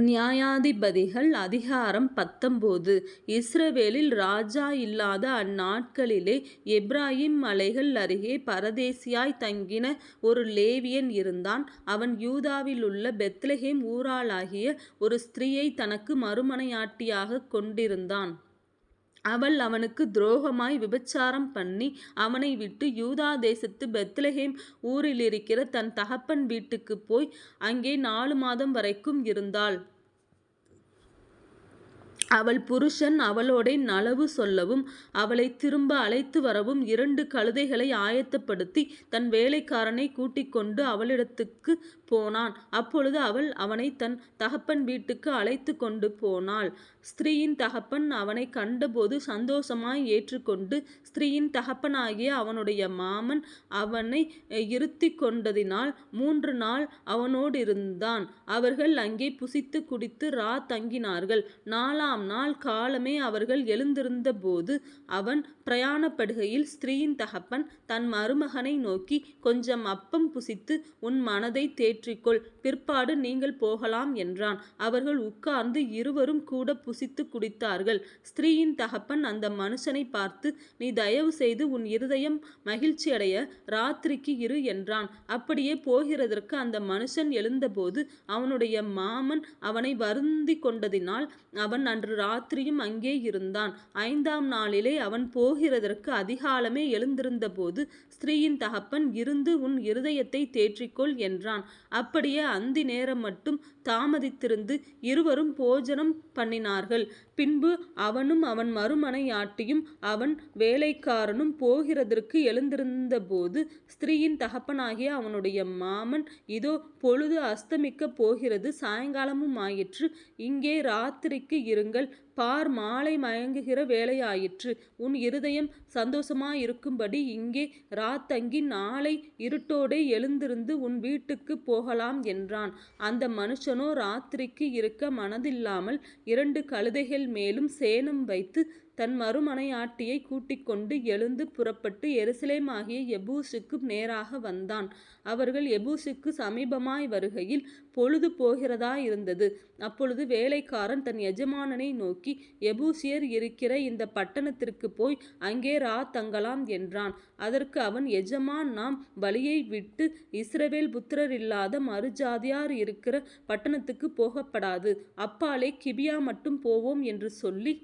நியாயாதிபதிகள் அதிகாரம் பத்தொன்பது இஸ்ரவேலில் ராஜா இல்லாத அந்நாட்களிலே எப்பிராயீம் மலைகள் அருகே பரதேசியாய்த் தங்கின ஒரு லேவியன் இருந்தான். அவன் யூதாவிலுள்ள பெத்லகேம் ஊராளாகிய ஒரு ஸ்திரீயைத் தனக்கு மறுமனையாட்டியாகக் கொண்டிருந்தான். அவள் அவனுக்கு துரோகமாய் விபச்சாரம் பண்ணி அவனை விட்டு யூதா தேசத்து பெத்லஹேம் ஊரிலிருக்கிற தன் தகப்பன் வீட்டுக்குப் போய் அங்கே நாலு மாதம் வரைக்கும் இருந்தாள். அவள் புருஷன் அவளோடே நலவு சொல்லவும் அவளைத் திரும்ப அழைத்து வரவும் இரண்டு கழுதைகளை ஆயத்தப்படுத்தி தன் வேலைக்காரனைக் கூட்டிக்கொண்டு அவளிடத்துக்கு போனான். அப்பொழுது அவள் அவனை தன் தகப்பன் வீட்டுக்கு அழைத்து கொண்டு போனாள். ஸ்திரீயின் தகப்பன் அவனை கண்டபோது சந்தோஷமாய் ஏற்றுக்கொண்டு ஸ்திரீயின் தகப்பனாகிய அவனுடைய மாமன் அவனை இருத்தி கொண்டதினால் மூன்று நாள் அவனோடிருந்தான். அவர்கள் அங்கே புசித்து குடித்து ரா தங்கினார்கள். நாலாம் நாள் காலமே அவர்கள் எழுந்திருந்தபோது அவன் பிரயாணப்படுகையில் ஸ்திரீயின் தகப்பன் தன் மருமகனை நோக்கி கொஞ்சம் அப்பம் புசித்து உன் மனதை தேற்றிக்கொள் பிற்பாடு நீங்கள் போகலாம் என்றான். அவர்கள் உட்கார்ந்து இருவரும் கூட புசித்து குடித்தார்கள். ஸ்திரீயின் தகப்பன் அந்த மனுஷனை பார்த்து நீ தயவு செய்து உன் இருதயம் மகிழ்ச்சியடைய ராத்திரிக்கு இரு என்றான். அப்படியே போகிறதற்கு அந்த மனுஷன் எழுந்தபோது அவனுடைய மாமன் அவனை வருந்தி கொண்டதினால் அவன் அன்று ராத்திரியும் அங்கே இருந்தான். ஐந்தாம் நாளிலே அவன் போகிறதற்கு அதிகாலமே எழுந்திருந்தபோது ஸ்திரீயின் தகப்பன் இருந்து உன் இருதயத்தை தேற்றிக்கொள் என்றான். அப்படியே அந்தி நேரம் மட்டும் தாமதித்திருந்து இருவரும் போஜனம் பண்ணினார்கள். பின்பு அவனும் அவன் மறுமனையாட்டியும் அவன் வேலைக்காரனும் போகிறதற்கு எழுந்திருந்தபோது ஸ்திரீயின் தகப்பனாகிய அவனுடைய மாமன் இதோ பொழுது அஸ்தமிக்கப் போகிறது சாயங்காலமும் ஆயிற்று இங்கே ராத்திரிக்கு இருங்க இருங்கள் பார் மாலை மயங்குகிற வேலையாயிற்று உன் இருதயம் சந்தோஷமாயிருக்கும்படி இங்கே ராத்தங்கி நாளை இருட்டோடே எழுந்திருந்து உன் வீட்டுக்கு போகலாம் என்றான். அந்த மனுஷனோ ராத்திரிக்கு இருக்க மனதில்லாமல் இரண்டு கழுதைகள் மேலும் சேணம் வைத்து தன் மறுமனையாட்டியைக் கூட்டிக்கொண்டு எழுந்து புறப்பட்டு எருசலேமாகிய எபூசுக்கு நேராக வந்தான். அவர்கள் எபூசுக்கு சமீபமாய் வருகையில் பொழுது போகிறதா இருந்தது அப்பொழுது வேலைக்காரன் தன் எஜமானனை நோக்கி எபூசியர் இருக்கிற இந்த பட்டணத்திற்கு போய் அங்கே ரா தங்கலாம் என்றான். அதற்கு அவன் எஜமான் நாம் வழியை விட்டு இஸ்ரவேல் புத்திரரில்லாத மறுஜாதியார் இருக்கிற பட்டணத்துக்குப் போகப்படாது அப்பாலே கிபியா மட்டும் போவோம் என்று சொல்லி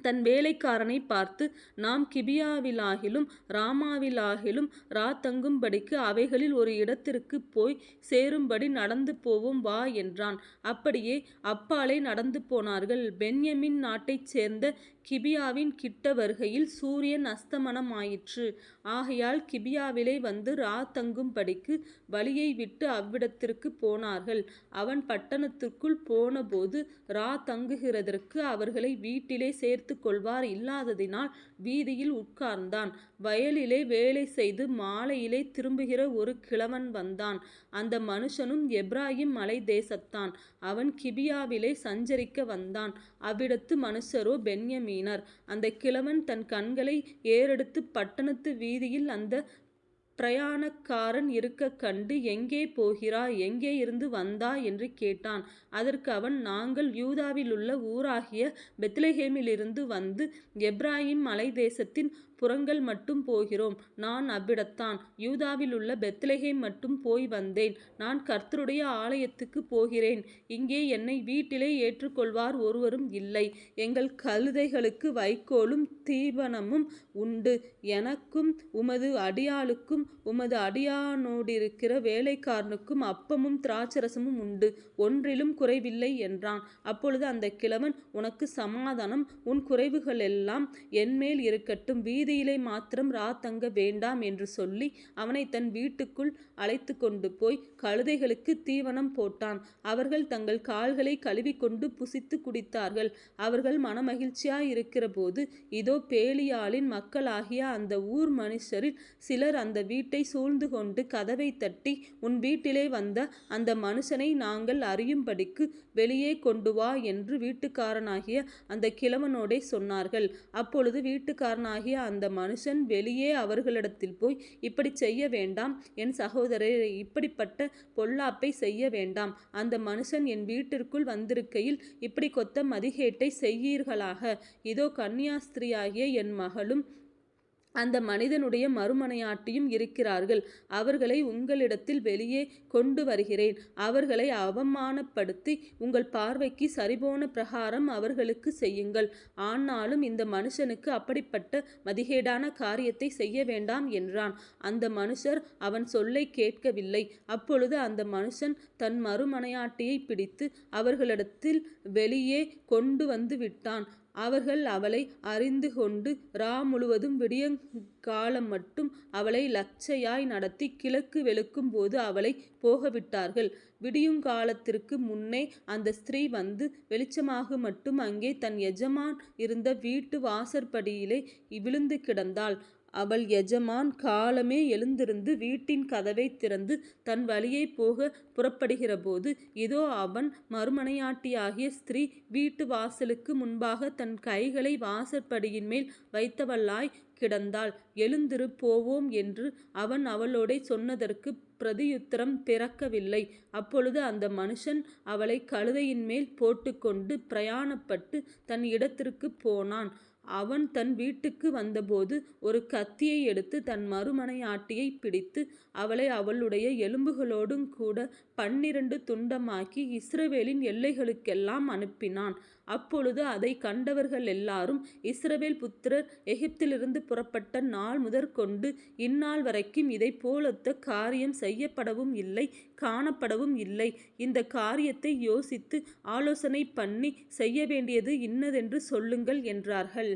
தன் வேலைக்காரனை பார்த்து நாம் கிபியாவிலாகிலும் ராமாவிலாகிலும் ரா தங்கும்படிக்கு அவைகளில் ஒரு இடத்திற்கு போய் சேரும்படி நடந்து போவோம் வா என்றான். அப்படியே அப்பாலே நடந்து போனார்கள். பென்யமின் நாட்டைச் சேர்ந்த கிபியாவின் கிட்ட வருகையில் சூரியன் அஸ்தமனம் ஆயிற்று ஆகையால் கிபியாவிலே வந்து ரா தங்கும்படிக்கு வழியை விட்டு அவ்விடத்திற்குப் போனார்கள். அவன் பட்டணத்துக்குள் போனபோது ரா தங்குகிறதற்கு அவர்களை வீட்டிலே சேர்த்து கொள்வார் இல்லாததினால் வீதியில் உட்கார்ந்தான். வயலிலே வேலை செய்து மாலையிலே திரும்புகிற ஒரு கிழவன் வந்தான். அந்த மனுஷனும் எப்ராஹிம் மலை தேசத்தான். அவன் கிபியாவிலே சஞ்சரிக்க வந்தான். அவ்விடத்து மனுஷரோ பென்யமீனர். அந்தக் கிழவன் தன் கண்களை ஏறெடுத்துப் பட்டணத்து வீதியில் அந்த பிரயாணக்காரன் இருக்க கண்டு எங்கே போகிறாய் எங்கேயிருந்து வந்தாய்? என்று கேட்டான். அதற்கு அவன் நாங்கள் யூதாவிலுள்ள ஊராகிய பெத்லஹேமிலிருந்து வந்து எப்ராஹிம் மலை தேசத்தின் புறங்கள் மட்டும் போகிறோம். நான் அவ்விடத்தான். யூதாவிலுள்ள பெத்லஹேம் மட்டும் போய் வந்தேன். நான் கர்த்தருடைய ஆலயத்துக்குப் போகிறேன். இங்கே என்னை வீட்டிலே ஏற்றுக்கொள்வார் ஒருவரும் இல்லை. எங்கள் கழுதைகளுக்கு வைக்கோலும் தீபனமும் உண்டு எனக்கும் உமது அடியாளுக்கும் உமது அடியானோடிருக்கிற வேலைக்காரனுக்கும் அப்பமும் திராட்சரசமும் உண்டு ஒன்றிலும் குறைவில்லை என்றான். அப்பொழுது அந்த கிழவன் உனக்கு சமாதானம் உன் குறைவுகளெல்லாம் என்மேல் இருக்கட்டும் வீதியிலே மாத்திரம் இராத் தங்க வேண்டாம் என்று சொல்லி அவனை தன் வீட்டுக்குள் அழைத்து கொண்டு போய் கழுதைகளுக்கு தீவனம் போட்டான். அவர்கள் தங்கள் கால்களை கழுவிக்கொண்டு புசித்து குடித்தார்கள். அவர்கள் மனமகிழ்ச்சியாயிருக்கிறபோது இதோ பேலியாளின் மக்களாகிய அந்த ஊர் மனுஷரில் சிலர் அந்த வீ வீட்டை சூழ்ந்து கொண்டு கதவைத் தட்டி உன் வீட்டிலே வந்த அந்த மனுஷனை நாங்கள் அறியும்படிக்கு வெளியே கொண்டு வா என்று வீட்டுக்காரனாகிய அந்த கிழவனோடே சொன்னார்கள். அப்பொழுது வீட்டுக்காரனாகிய அந்த மனுஷன் வெளியே அவர்களிடத்தில் போய் இப்படி செய்ய வேண்டாம். என் சகோதரர் இப்படிப்பட்ட பொல்லாப்பை செய்ய வேண்டாம். அந்த மனுஷன் என் வீட்டிற்குள் வந்திருக்கையில் இப்படி கொத்த மதிகேட்டை செய்யீர்களாக. இதோ கன்னியாஸ்திரியாகிய என் மகளும் அந்த மனிதனுடைய மறுமனையாட்டியும் இருக்கிறார்கள். அவர்களை உங்களிடத்தில் வெளியே கொண்டு வருகிறேன். அவர்களை அவமானப்படுத்தி உங்கள் பார்வைக்கு சரிபோன பிரகாரம் அவர்களுக்கு செய்யுங்கள். ஆனாலும் இந்த மனுஷனுக்கு அப்படிப்பட்ட மதிகேடான காரியத்தை செய்ய வேண்டாம் என்றான். அந்த மனுஷர் அவன் சொல்லை கேட்கவில்லை. அப்பொழுது அந்த மனுஷன் தன் மறுமனையாட்டியை பிடித்து அவர்களிடத்தில் வெளியே கொண்டு வந்து விட்டான். அவர்கள் அவளை அறிந்து கொண்டு ரா முழுவதும் விடியங்காலம் மட்டும் அவளை லச்சையாய் நடத்தி கிழக்கு வெளுக்கும் போது அவளை போகவிட்டார்கள். விடியுங்காலத்திற்கு முன்னே அந்த ஸ்திரீ வந்து வெளிச்சமாக மட்டும் அங்கே தன் எஜமான் இருந்த வீட்டு வாசற்படியிலே விழுந்து கிடந்தாள். அவள் எஜமான் காலமே எழுந்திருந்து வீட்டின் கதவைத் திறந்து தன் வழியைப் போக புறப்படுகிறபோது இதோ அவன் மறுமனையாட்டியாகிய ஸ்திரீ வீட்டு வாசலுக்கு முன்பாக தன் கைகளை வாசற்படியின் மேல் வைத்தவளாய் கிடந்தாள். எழுந்திரு போவோம் என்று அவன் அவளோடே சொன்னதற்கு பிரதியுத்தரம் பிறக்கவில்லை. அப்பொழுது அந்த மனுஷன் அவளை கழுதையின் மேல் போட்டுக்கொண்டு பிரயாணப்பட்டு தன் இடத்திற்கு போனான். அவன் தன் வீட்டுக்கு வந்தபோது ஒரு கத்தியை எடுத்து தன் மறுமனையாட்டியை பிடித்து அவளை அவளுடைய எலும்புகளோடும் கூட பன்னிரண்டு துண்டமாக்கி இஸ்ரவேலின் எல்லைகளுக்கெல்லாம் அனுப்பினான். அப்பொழுது அதை கண்டவர்கள் எல்லாரும் இஸ்ரவேல் புத்திரர் எகிப்திலிருந்து புறப்பட்ட நாள் முதற்கொண்டு இந்நாள் வரைக்கும் இதை போலொத்த காரியம் செய்யப்படவும் இல்லை காணப்படவும் இல்லை. இந்த காரியத்தை யோசித்து ஆலோசனை பண்ணி செய்ய வேண்டியது இன்னதென்று சொல்லுங்கள் என்றார்கள்.